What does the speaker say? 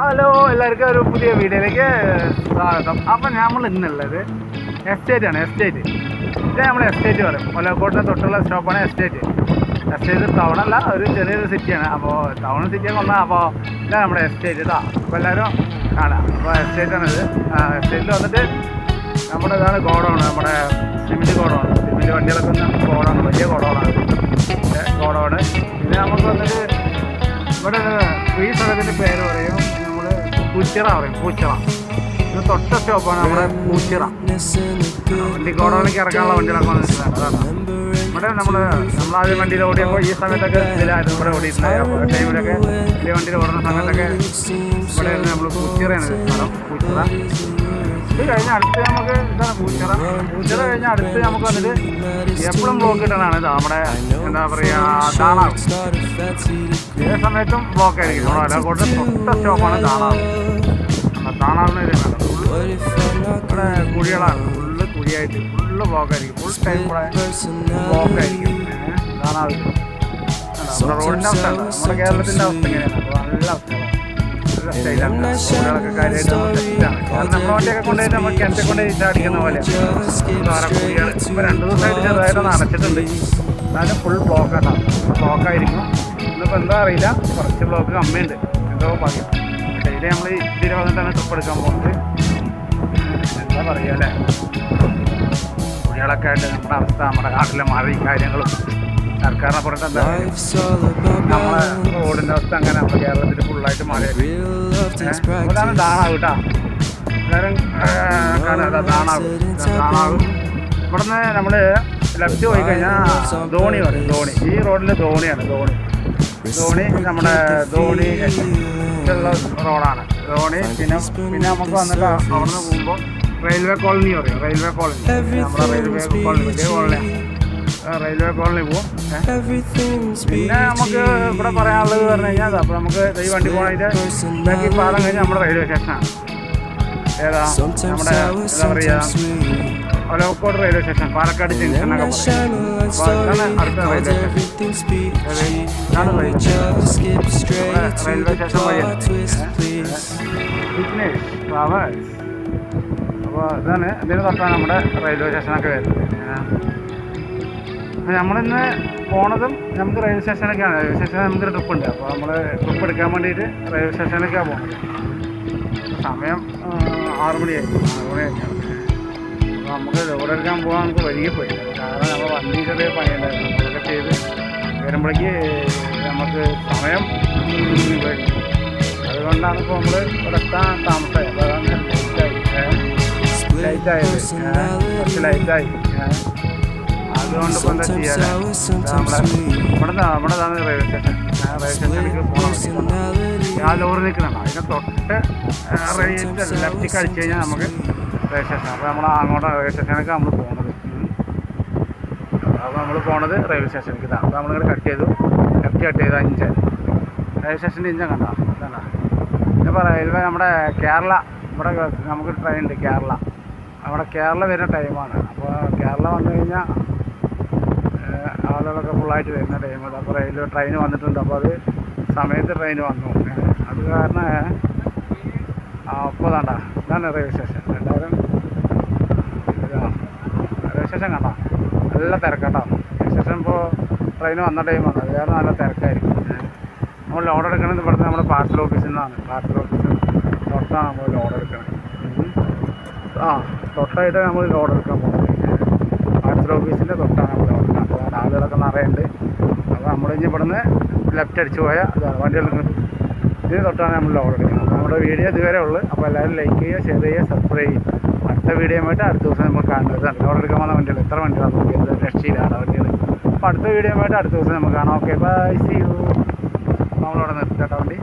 Hello എല്ലാവർക്കും ഒരു പുതിയ വീഡിയോയിലേക്ക് സ്വാഗതം. അപ്പം നമ്മൾ ഇന്നുള്ളത് എസ്റ്റേറ്റ് ആണ് എസ്റ്റേറ്റ് ഇത് നമ്മൾ എസ്റ്റേറ്റ് പറയും. കൊല്ലക്കോട്ടിന് തൊട്ടുള്ള സ്റ്റോപ്പാണ് എസ്റ്റേറ്റ് എസ്റ്റേറ്റ് ടൗൺ അല്ല ഒരു ചെറിയൊരു സിറ്റിയാണ് അപ്പോൾ ടൗൺ സിറ്റിയൊക്കെ വന്നാൽ അപ്പോൾ ഇതാണ് നമ്മുടെ എസ്റ്റേറ്റ് ഇതാ അപ്പോൾ എല്ലാവരും കാണാം. അപ്പോൾ എസ്റ്റേറ്റ് ആണിത് എസ്റ്റേറ്റിൽ വന്നിട്ട് നമ്മുടെ ഇതാണ് ഗോഡൗൺ നമ്മുടെ സിമെന്റ് ഗോഡോൺ. സിമെന്റ് വണ്ടികളൊക്കെ ഒന്ന് ഗോഡൗൺ വലിയ ഗോഡൗണാണ് ഗോഡോണ്. പിന്നെ നമുക്ക് വന്നിട്ട് ഇവിടെ ഈ സ്ഥലത്തിന്റെ പേര് പറയും. പൂച്ചിറ പറയും പൂച്ചിറ ഇത് തൊട്ട സ്റ്റോപ്പാണ് നമ്മുടെ പൂച്ചിറ വണ്ടി ഗോഡൗണിലേക്ക് ഇറക്കാനുള്ള വണ്ടികളൊക്കെ വന്നിട്ടുണ്ട്. അതാണ്. ഇവിടെ നമ്മൾ നമ്മളാദ്യം വണ്ടിയിൽ ഓടിയപ്പോൾ ഈ സമയത്തൊക്കെ ഇതിലായിരുന്നു ഇവിടെ ഓടിയിട്ടുണ്ടായിരുന്നു ടൈമിലൊക്കെ വലിയ വണ്ടിയിൽ ഓടുന്ന സമയത്തൊക്കെ ഇവിടെ നമ്മൾ പൂച്ചിറയാണ് സ്ഥലം പൂച്ചിറ ഇത് കഴിഞ്ഞ അടുത്ത് നമുക്ക് ഇതാണ് പൂച്ചറ. പൂച്ചറ കഴിഞ്ഞ അടുത്ത് നമുക്ക് വന്നിട്ട് എപ്പോഴും ബ്ലോക്ക് ഇട്ടതാണ് ഇത്. നമ്മുടെ എന്താ പറയുക താണാവ് ഏത് സമയത്തും ബ്ലോക്ക് ആയിരിക്കും. നമ്മുടെ അലക്കോട്ട് തൊട്ട സ്റ്റോപ്പാണ് താണാവ് താണാവിന് ഇത് ഇവിടെ കുഴികളാണ്. ഫുള്ള് കുഴിയായിട്ട് ഫുള്ള് ബ്ലോക്ക് ആയിരിക്കും. ഫുൾ ടൈം ഇവിടെ ബ്ലോക്ക് ആയിരിക്കും. താണാവിൽ നമ്മുടെ റോഡിന്റെ അവസ്ഥ നമ്മുടെ കേരളത്തിന്റെ അവസ്ഥ എങ്ങനെയാണ്? നല്ല അവസ്ഥയാണ്. നല്ല സ്റ്റൈലാണ് റോഡുകളൊക്കെ കാര്യമായിട്ട് നമ്മൾ സെറ്റാണ് കാരണം നമ്മുടെ വണ്ടിയൊക്കെ കൊണ്ടുപോയിട്ട് നമ്മൾ കിണറ്റിൽ കൊണ്ടുപോയി ചാടിക്കുന്ന രണ്ട് ദിവസമായിട്ട് ചെറുതായിട്ടൊന്ന് അടച്ചിട്ടുണ്ട് എന്നാലും ഫുൾ ബ്ലോക്ക് കേട്ടോ ബ്ലോക്ക് ആയിരിക്കും ഇന്നിപ്പോൾ എന്താ അറിയില്ല കുറച്ച് ബ്ലോക്ക് കമ്മിയുണ്ട് എന്തോ പറയും ഡെയിലി നമ്മൾ ഇതിൽ വന്നിട്ടാണ് ട്രിപ്പ് എടുക്കാൻ പോകുന്നത് എന്താ പറയുക അല്ലേ കുഴികളൊക്കെ ആയിട്ട് നമ്മുടെ അവസ്ഥ നമ്മുടെ കാട്ടിലെ മഴയും കാര്യങ്ങളും സർക്കാരിനെ പറഞ്ഞിട്ട് എന്താ? നമ്മളെ റോഡിന്റെ അവസ്ഥ അങ്ങനെ നമ്മുടെ കേരളത്തിൽ ഫുള്ളായിട്ട് മഴയായിരിക്കും അതാണ് ദാണാവ് കേട്ടോ ദാണാവ്. ഇവിടുന്ന് നമ്മൾ ലെഫ്റ്റ് പോയി കഴിഞ്ഞാൽ ധോണി പറയും ധോണി. ഈ റോഡിൽ ധോണിയാണ് ധോണി. ധോണി നമ്മുടെ ധോണി ഉള്ള റോഡാണ്. ധോണി പിന്നെ പിന്നെ നമുക്ക് വന്നിട്ട് അവിടുന്ന് പോകുമ്പോൾ റെയിൽവേ കോളനി പറയും റെയിൽവേ കോളനി. നമ്മുടെ റെയിൽവേ കോളനി വലിയ കോളനിയാണ്. റെയിൽവേ കോളനി പോവും. പിന്നെ നമുക്ക് ഇവിടെ പറയാനുള്ളത് പറഞ്ഞു കഴിഞ്ഞാൽ അപ്പോൾ നമുക്ക് ഈ വണ്ടി പോകണതിന്റെ ബാക്കി പാലം കഴിഞ്ഞാൽ നമ്മുടെ റെയിൽവേ സ്റ്റേഷനാണ് ഏതാ? നമ്മുടെ എന്താ പറയുക Olavakkode railway station Palakkad junction എന്നൊക്കെ പറയും അപ്പോൾ ഇതാണ് അടുത്ത റെയിൽവേ സ്റ്റേഷൻ. ഇതാണ് റെയിൽവേ സ്റ്റേഷൻ അപ്പോൾ ഇതാണ് ഇതിന് തൊട്ടാണ് നമ്മുടെ റെയിൽവേ സ്റ്റേഷനൊക്കെ വരുന്നത്. നമ്മളിന്ന് പോണതും നമുക്ക് റെയിൽവേ സ്റ്റേഷനിലേക്കാണ് റെയിൽവേ സ്റ്റേഷനിൽ നമുക്കൊരു ട്രിപ്പ് ഉണ്ട്. അപ്പോൾ നമ്മൾ ട്രിപ്പ് എടുക്കാൻ വേണ്ടിയിട്ട് റെയിൽവേ സ്റ്റേഷനിലേക്കാണ് പോകുന്നത് സമയം ആറ് മണിയായി. ആറ് മണിയായി അപ്പോൾ നമുക്ക് ലോഡ് എടുക്കാൻ പോകാൻ നമുക്ക് വൈകി പോയി കാരണം നമ്മൾ വണ്ടി ചെറിയ പണിയുണ്ടായിരുന്നു. അതൊക്കെ ചെയ്ത് വരുമ്പോഴേക്ക് നമുക്ക് സമയം അതുകൊണ്ടാണ് ഇപ്പോൾ നമ്മൾ ഇവിടെ എത്താൻ താമസമായി അപ്പോൾ അതാണ് ലൈറ്റായി ലൈറ്റായത് കുറച്ച് ലൈറ്റായി അതുകൊണ്ട് ഇപ്പോൾ എന്താ ചെയ്യാൻ നമ്മുടെ ഇവിടെ നമ്മുടെ ഇതാണ് റെയിൽവേ സ്റ്റേഷൻ റെയിൽവേ സ്റ്റേഷനിലേക്ക് പോകണം ആ ലോറി നിൽക്കണം. അതിനെ തൊട്ട് റേറ്റ് ലെഫ്റ്റിക്ക് അടിച്ച് കഴിഞ്ഞാൽ നമുക്ക് റെയിൽവേ സ്റ്റേഷൻ അപ്പോൾ നമ്മൾ അങ്ങോട്ട് റെയിൽവേ സ്റ്റേഷനിലേക്ക് നമ്മൾ പോകുന്നത് അപ്പോൾ നമ്മൾ പോണത് റെയിൽവേ സ്റ്റേഷനിലേക്ക് ഇതാണ് അപ്പോൾ നമ്മളിങ്ങനെ കട്ട് ചെയ്തു. ലെഫ്റ്റ് കട്ട് ചെയ്തു അഞ്ച് റെയിൽവേ സ്റ്റേഷന്റെ കണ്ടോ? ഇതാണ്. ഇപ്പോൾ റെയിൽവേ നമ്മുടെ കേരള. ഇവിടെ നമുക്ക് ട്രെയിൻ ഉണ്ട് കേരള. അവിടെ കേരള വരുന്ന ടൈമാണ് അപ്പോൾ കേരള വന്നു കഴിഞ്ഞാൽ ആളുകളൊക്കെ ഫുള്ളായിട്ട് വരുന്ന ടൈമാണ് അപ്പോൾ റെയിൽവേ ട്രെയിൻ വന്നിട്ടുണ്ട്. അപ്പോൾ അത് സമയത്ത് ട്രെയിൻ വന്നു. അത് കാരണം അപ്പോൾ വേണ്ട ഇതാണ് റെയിൽവേ സ്റ്റേഷൻ എല്ലാവരും. റെയിൽവേ സ്റ്റേഷൻ കണ്ട. നല്ല തിരക്കട്ടോ. റെയിൽവേ സ്റ്റേഷൻ ഇപ്പോൾ ട്രെയിൻ വന്ന ടൈമാണ് അത് കാരണം നല്ല തിരക്കായിരിക്കും. നമ്മൾ ലോഡ് എടുക്കണമെന്ന് ഇവിടുത്തെ നമ്മുടെ പാർസൽ ഓഫീസിൽ നിന്നാണ്. പാർസൽ ഓഫീസിൽ തൊട്ടാണ് നമ്മൾ ലോഡ് എടുക്കുന്നത് ആ തൊട്ടായിട്ട് നമ്മൾ ലോഡ് എടുക്കാൻ പോകുന്നത് പാർസൽ ഓഫീസിന്റെ തൊട്ടാണ് നമ്മൾ ലോഡ് അതുകൊണ്ട് ആളുകളൊക്കെ നിറയുണ്ട് അപ്പോൾ നമ്മൾ ഇനി ഇവിടുന്ന് ലെഫ്റ്റ് അടിച്ച് പോയാൽ അതാണ് വണ്ടികൾ ഇതിന് തൊട്ടാണ് നമ്മൾ ലോഡ് എടുക്കുന്നത്. അപ്പോൾ നമ്മുടെ വീഡിയോ ഇതുവരെ ഉള്ളു. അപ്പോൾ എല്ലാവരും ലൈക്ക് ചെയ്യുക ഷെയർ ചെയ്യുക സബ്സ്ക്രൈബ് ചെയ്യുക. അടുത്ത വീഡിയോ ആയിട്ട് അടുത്ത ദിവസം നമ്മൾ കാണുന്നത് ലോഡ് എടുക്കാൻ വന്ന വണ്ടികൾ. എത്ര വണ്ടികളാണ് നോക്കിയത്? രക്ഷയിലാണ് വണ്ടികൾ. അപ്പോൾ അടുത്ത വീഡിയോ ആയിട്ട് അടുത്ത ദിവസം നമുക്ക് കാണാം. ഓക്കെ ബൈ സി യു നമ്മളവിടെ നിർത്തിട്ടോ വണ്ടി.